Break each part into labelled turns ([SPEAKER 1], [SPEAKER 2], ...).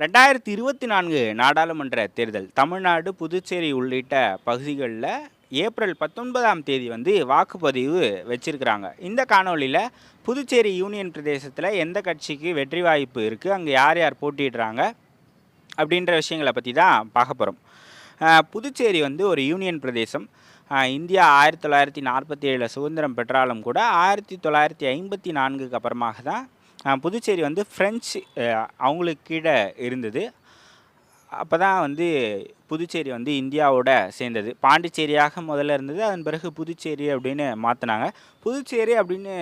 [SPEAKER 1] ரெண்டாயிரத்தி இருபத்தி நான்கு நாடாளுமன்ற தேர்தல் தமிழ்நாடு புதுச்சேரி உள்ளிட்ட பகுதிகளில் ஏப்ரல் பத்தொன்பதாம் தேதி வந்து வாக்குப்பதிவு வச்சிருக்கிறாங்க. இந்த காணொளியில் புதுச்சேரி யூனியன் பிரதேசத்தில் எந்த கட்சிக்கு வெற்றி வாய்ப்பு இருக்குது அங்கே யார் யார் போட்டிடுறாங்க அப்படின்ற விஷயங்களை பற்றி தான் பார்க்க போகிறோம் புதுச்சேரி வந்து ஒரு யூனியன் பிரதேசம். இந்தியா ஆயிரத்தி தொள்ளாயிரத்தி நாற்பத்தி ஏழில் சுதந்திரம் பெற்றாலும் கூட ஆயிரத்தி தொள்ளாயிரத்தி ஐம்பத்தி நான்குக்கு அப்புறமாக தான் புதுச்சேரி வந்து ஃப்ரெஞ்சு அவங்களுக்கு கீழே இருந்தது. அப்போ தான் வந்து புதுச்சேரி வந்து இந்தியாவோட சேர்ந்தது. பாண்டிச்சேரியாக முதல்ல இருந்தது அதன் பிறகு புதுச்சேரி அப்படின்னு மாற்றினாங்க புதுச்சேரி அப்படின்னு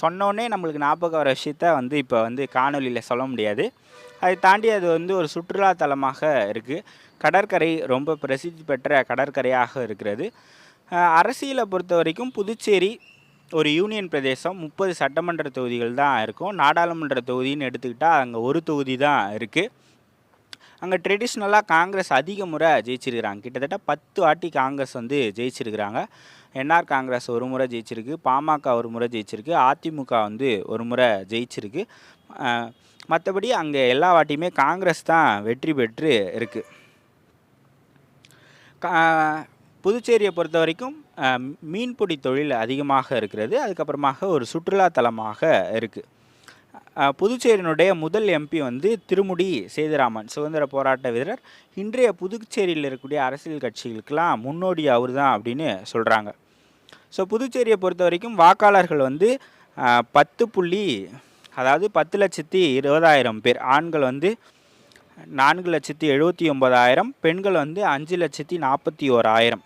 [SPEAKER 1] சொன்னோன்னே நம்மளுக்கு ஞாபகம் வர விஷயத்த வந்து இப்போ வந்து காணொலியில் சொல்ல முடியாது. அதை தாண்டி அது வந்து ஒரு சுற்றுலா தலமாக இருக்குது கடற்கரை ரொம்ப பிரசித்தி பெற்ற கடற்கரையாக இருக்கிறது. அரசியலை பொறுத்த வரைக்கும் புதுச்சேரி ஒரு யூனியன் பிரதேசம் முப்பது சட்டமன்ற தொகுதிகள் தான் இருக்கும். நாடாளுமன்ற தொகுதின்னு எடுத்துக்கிட்டால் அங்கே ஒரு தொகுதி தான் இருக்குது அங்கே ட்ரெடிஷ்னலாக காங்கிரஸ் அதிக முறை ஜெயிச்சிருக்கிறாங்க. கிட்டத்தட்ட பத்து வாட்டி காங்கிரஸ் வந்து ஜெயிச்சிருக்கிறாங்க. என்ஆர் காங்கிரஸ் ஒரு முறை ஜெயிச்சிருக்கு. பாமக ஒரு முறை ஜெயிச்சிருக்கு. அதிமுக வந்து ஒரு முறை ஜெயிச்சிருக்கு. மற்றபடி அங்கே எல்லா வாட்டியுமே காங்கிரஸ் தான் வெற்றி பெற்று இருக்குது புதுச்சேரியை பொறுத்த வரைக்கும் மீன்பிடி தொழில் அதிகமாக இருக்கிறது. அதுக்கப்புறமாக ஒரு சுற்றுலா தலமாக இருக்குது புதுச்சேரியினுடைய முதல் எம்பி வந்து திருமுடி சேதுராமன் சுதந்திர போராட்ட வீரர். இன்றைய புதுச்சேரியில் இருக்கக்கூடிய அரசியல் கட்சிகளுக்கெல்லாம் முன்னோடி அவர் தான் அப்படின்னு சொல்கிறாங்க ஸோ புதுச்சேரியை பொறுத்த வரைக்கும் வாக்காளர்கள் வந்து பத்து புள்ளி அதாவது பத்து லட்சத்தி இருபதாயிரம் பேர். ஆண்கள் வந்து நான்கு லட்சத்தி எழுபத்தி ஒன்பதாயிரம் பெண்கள் வந்து அஞ்சு லட்சத்தி நாற்பத்தி ஓராயிரம்.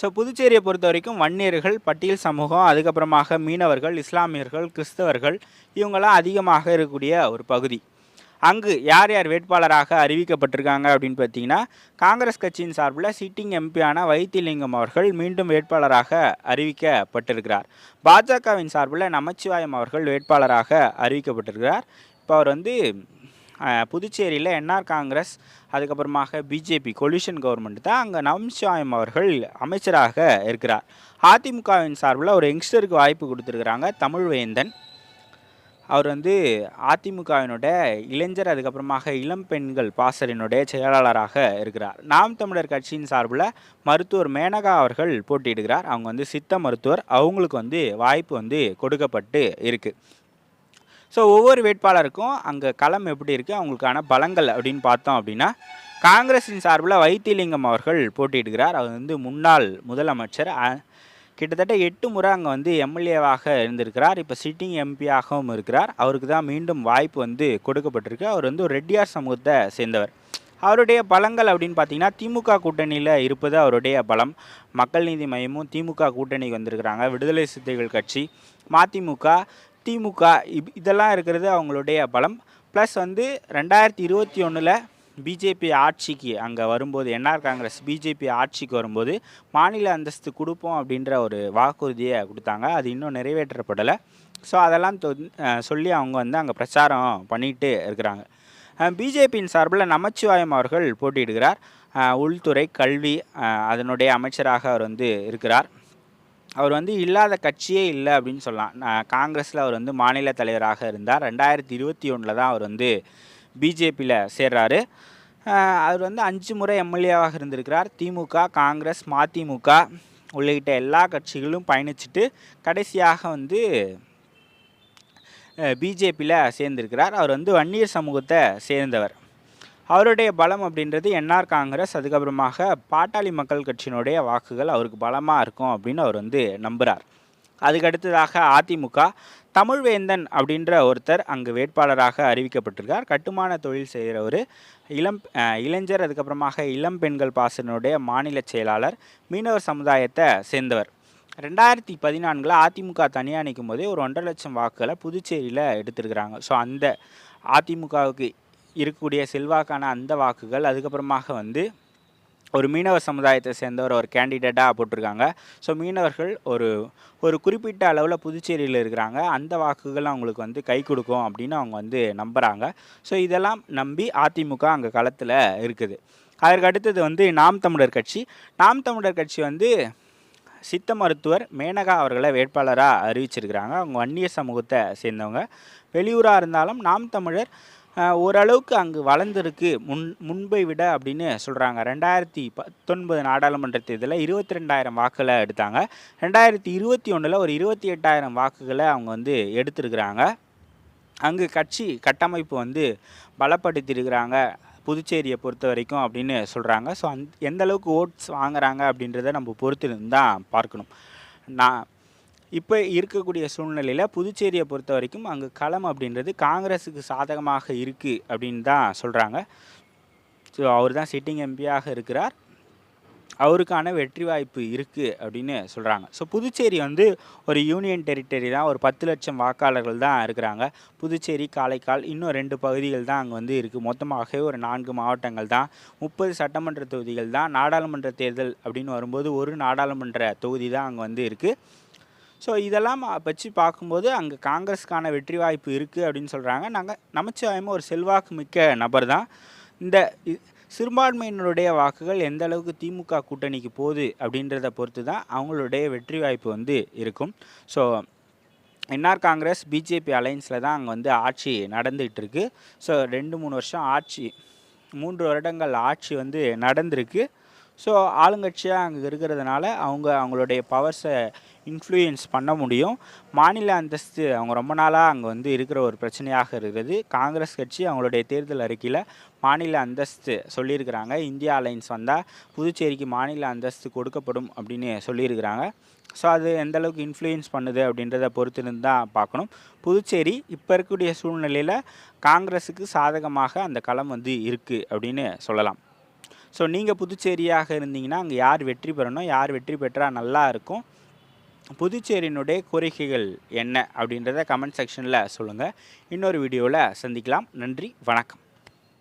[SPEAKER 1] ஸோ புதுச்சேரியை பொறுத்த வரைக்கும் வன்னியர்கள் பட்டியல் சமூகம் அதுக்கப்புறமாக மீனவர்கள் இஸ்லாமியர்கள் கிறிஸ்தவர்கள் இவங்கெல்லாம் அதிகமாக இருக்கக்கூடிய ஒரு பகுதி. அங்கு யார் யார் வேட்பாளராக அறிவிக்கப்பட்டிருக்காங்க அப்படின்னு பார்த்தீங்கன்னா காங்கிரஸ் கட்சியின் சார்பில் சிட்டிங் எம்பியான வைத்திலிங்கம் அவர்கள் மீண்டும் வேட்பாளராக அறிவிக்கப்பட்டிருக்கிறார். பாஜகவின் சார்பில் நமச்சிவாயம் அவர்கள் வேட்பாளராக அறிவிக்கப்பட்டிருக்கிறார். இப்போ அவர் வந்து புதுச்சேரியில் என்ஆர் காங்கிரஸ் அதுக்கப்புறமாக பிஜேபி கொலிஷன் கவர்மெண்ட் தான் அங்கே நமச்சிவாயம் அவர்கள் அமைச்சராக இருக்கிறார். அதிமுகவின் சார்பில் ஒரு யங்ஸ்டருக்கு வாய்ப்பு கொடுத்துருக்குறாங்க தமிழ்வேந்தன். அவர் வந்து அதிமுகவினுடைய இளைஞர் அதுக்கப்புறமாக இளம் பெண்கள் பாசரினுடைய செயலாளராக இருக்கிறார். நாம் தமிழர் கட்சியின் சார்பில் மருத்துவர் மேனகா அவர்கள் போட்டியிடுகிறார். அவங்க வந்து சித்த மருத்துவர். அவங்களுக்கு வந்து வாய்ப்பு வந்து கொடுக்கப்பட்டு இருக்குது ஸோ ஒவ்வொரு வேட்பாளருக்கும் அங்கே களம் எப்படி இருக்குது அவங்களுக்கான பலங்கள் அப்படின்னு பார்த்தோம் அப்படின்னா காங்கிரஸின் சார்பில் வைத்திலிங்கம் அவர்கள் போட்டியிடுகிறார். அவர் வந்து முன்னாள் முதலமைச்சர். கிட்டத்தட்ட எட்டு முறை அங்கே வந்து எம்எல்ஏவாக இருந்திருக்கிறார். இப்போ சிட்டிங் எம்பியாகவும் இருக்கிறார். அவருக்கு தான் மீண்டும் வாய்ப்பு வந்து கொடுக்கப்பட்டிருக்கு. அவர் வந்து ஒரு ரெட்டியார் சமூகத்தை சேர்ந்தவர். அவருடைய பலங்கள் அப்படின்னு பார்த்தீங்கன்னா திமுக கூட்டணியில் இருப்பது அவருடைய பலம். மக்கள் நீதி மையமும் திமுக கூட்டணிக்கு வந்திருக்கிறாங்க. விடுதலை சிறுத்தைகள் கட்சி மதிமுக திமுக இப் இதெல்லாம் இருக்கிறது அவங்களுடைய பலம். ப்ளஸ் வந்து ரெண்டாயிரத்தி இருபத்தி ஒன்றில் பிஜேபி ஆட்சிக்கு அங்கே வரும்போது என்ஆர் காங்கிரஸ் பிஜேபி ஆட்சிக்கு வரும்போது மாநில அந்தஸ்து கொடுப்போம் அப்படின்ற ஒரு வாக்குறுதியை கொடுத்தாங்க. அது இன்னும் நிறைவேற்றப்படலை. ஸோ அதெல்லாம் சொல்லி அவங்க வந்து அங்கே பிரச்சாரம் பண்ணிட்டு இருக்கிறாங்க. பிஜேபியின் சார்பில் நமச்சிவாயம் அவர்கள் போட்டியிடுகிறார். உள்துறை கல்வி அதனுடைய அமைச்சராக அவர் வந்து இருக்கிறார். அவர் வந்து இல்லாத கட்சியே இல்லை அப்படின்னு சொல்லலாம். காங்கிரஸில் அவர் வந்து மாநில தலைவராக இருந்தார். ரெண்டாயிரத்தி இருபத்தி ஒன்றில் தான் அவர் வந்து பிஜேபியில் சேர்றாரு. அவர் வந்து அஞ்சு முறை எம்எல்ஏவாக இருந்திருக்கிறார். திமுக காங்கிரஸ் மதிமுக உள்ளிட்ட எல்லா கட்சிகளும் பயணிச்சுட்டு கடைசியாக வந்து பிஜேபியில் சேர்ந்திருக்கிறார். அவர் வந்து வன்னியர் சமூகத்தை சேர்ந்தவர். அவருடைய பலம் அப்படின்றது என்ஆர் காங்கிரஸ் அதுக்கப்புறமாக பாட்டாளி மக்கள் கட்சியினுடைய வாக்குகள் அவருக்கு பலமாக இருக்கும் அப்படின்னு அவர் வந்து நம்புகிறார் அதுக்கு அடுத்ததாக அதிமுக தமிழ்வேந்தன் அப்படின்ற ஒருத்தர் அங்கு வேட்பாளராக அறிவிக்கப்பட்டிருக்கார். கட்டுமான தொழில் செய்கிறவர் இளம் இளைஞர் அதுக்கப்புறமாக இளம் பெண்கள் பாசனுடைய மாநில செயலாளர் மீனவர் சமுதாயத்தை சேர்ந்தவர். ரெண்டாயிரத்தி பதினான்கில் அதிமுக தனியாக நிற்கும் போதே ஒரு ஒன்றரை லட்சம் வாக்குகளை புதுச்சேரியில் எடுத்திருக்கிறாங்க. ஸோ அந்த அதிமுகவுக்கு இருக்கக்கூடிய செல்வாக்கான அந்த வாக்குகள் அதுக்கப்புறமாக வந்து ஒரு மீனவ சமுதாயத்தை சேர்ந்தவர் ஒரு கேண்டிடேட்டாக போட்டிருக்காங்க. ஸோ மீனவர்கள் ஒரு ஒரு குறிப்பிட்ட அளவில் புதுச்சேரியில் இருக்கிறாங்க. அந்த வாக்குகள் அவங்களுக்கு வந்து கை கொடுக்கும் அப்படின்னு அவங்க வந்து நம்புகிறாங்க ஸோ இதெல்லாம் நம்பி அதிமுக அங்கே களத்தில் இருக்குது. அதற்கு அடுத்தது வந்து நாம் தமிழர் கட்சி. நாம் தமிழர் கட்சி வந்து சித்த மருத்துவர் மேனகா அவர்களை வேட்பாளராக அறிவிச்சிருக்கிறாங்க. அவங்க வன்னிய சமூகத்தை சேர்ந்தவங்க. வெளியூராக இருந்தாலும் நாம் தமிழர் ஓரளவுக்கு அங்கு வளர்ந்துருக்கு. முன் முன்பை விட அப்படின்னு சொல்கிறாங்க ரெண்டாயிரத்தி பத்தொன்பது நாடாளுமன்ற தேர்தலில் இருபத்தி ரெண்டாயிரம் வாக்குகளை எடுத்தாங்க. ரெண்டாயிரத்தி இருபத்தி ஒன்றில் ஒரு இருபத்தி எட்டாயிரம் வாக்குகளை அவங்க வந்து எடுத்திருக்கிறாங்க. அங்கு கட்சி கட்டமைப்பு வந்து பலப்படுத்தியிருக்கிறாங்க. புதுச்சேரியை பொறுத்த வரைக்கும் அப்படின்னு சொல்கிறாங்க ஸோ அந் எந்த அளவுக்கு ஓட்ஸ் வாங்குறாங்க அப்படின்றத நம்ம பொறுத்திருந்து தான் பார்க்கணும். நான் இப்போ இருக்கக்கூடிய சூழ்நிலையில் புதுச்சேரியை பொறுத்த வரைக்கும் அங்கே களம் அப்படின்றது காங்கிரஸுக்கு சாதகமாக இருக்குது அப்படின்னு தான் சொல்கிறாங்க ஸோ அவர் தான் சிட்டிங் எம்பியாக இருக்கிறார். அவருக்கான வெற்றி வாய்ப்பு இருக்குது அப்படின்னு சொல்கிறாங்க ஸோ புதுச்சேரி வந்து ஒரு யூனியன் டெரிட்டரி தான். ஒரு பத்து லட்சம் வாக்காளர்கள் தான் இருக்கிறாங்க. புதுச்சேரி காரைக்கால் இன்னும் ரெண்டு பகுதிகள் தான் அங்கே வந்து இருக்குது மொத்தமாகவே ஒரு நான்கு மாவட்டங்கள் தான். முப்பது சட்டமன்ற தொகுதிகள் தான். நாடாளுமன்ற தேர்தல் அப்படின்னு வரும்போது ஒரு நாடாளுமன்ற தொகுதி தான் அங்கே வந்து இருக்குது ஸோ இதெல்லாம் வச்சு பார்க்கும்போது அங்கே காங்கிரஸுக்கான வெற்றி வாய்ப்பு இருக்குது அப்படின்னு சொல்கிறாங்க நாங்கள் நமச்சிவாயமும் ஒரு செல்வாக்கு மிக்க நபர் தான். இந்த சிறுபான்மையினருடைய வாக்குகள் எந்த அளவுக்கு திமுக கூட்டணிக்கு போகுது அப்படின்றத பொறுத்து தான் அவங்களுடைய வெற்றி வாய்ப்பு வந்து இருக்கும். ஸோ என்ஆர் காங்கிரஸ் பிஜேபி அலைன்ஸில் தான் அங்கே வந்து ஆட்சி நடந்துகிட்ருக்கு ஸோ ரெண்டு மூணு வருஷம் ஆட்சி மூன்று வருடங்கள் ஆட்சி வந்து நடந்திருக்கு. ஸோ ஆளுங்கட்சியாக அங்கே இருக்கிறதுனால அவங்க அவங்களுடைய பவர்ஸை இன்ஃப்ளூயன்ஸ் பண்ண முடியும். மாநில அந்தஸ்து அவங்க ரொம்ப நாளாக அங்கே வந்து இருக்கிற ஒரு பிரச்சனையாக இருக்கிறது காங்கிரஸ் கட்சி அவங்களுடைய தேர்தல் அறிக்கையில் மாநில அந்தஸ்து சொல்லியிருக்கிறாங்க. இந்தியா அலைன்ஸ் வந்தால் புதுச்சேரிக்கு மாநில அந்தஸ்து கொடுக்கப்படும் அப்படின்னு சொல்லியிருக்கிறாங்க. ஸோ அது எந்த அளவுக்கு இன்ஃப்ளூயன்ஸ் பண்ணுது அப்படின்றத பொறுத்திருந்து தான் பார்க்கணும். புதுச்சேரி இப்போ இருக்கக்கூடிய சூழ்நிலையில் காங்கிரஸுக்கு சாதகமாக அந்த களம் வந்து இருக்குது அப்படின்னு சொல்லலாம். ஸோ நீங்கள் புதுச்சேரியாக இருந்தீங்கன்னா அங்கே யார் வெற்றி பெறணும்? யார் வெற்றி பெற்றால் நல்லா இருக்கும்? புதுச்சேரியினுடைய கோரிக்கைகள் என்ன? அப்படின்றத கமெண்ட் செக்ஷனில் சொல்லுங்கள் இன்னொரு வீடியோவில் சந்திக்கலாம். நன்றி. வணக்கம்.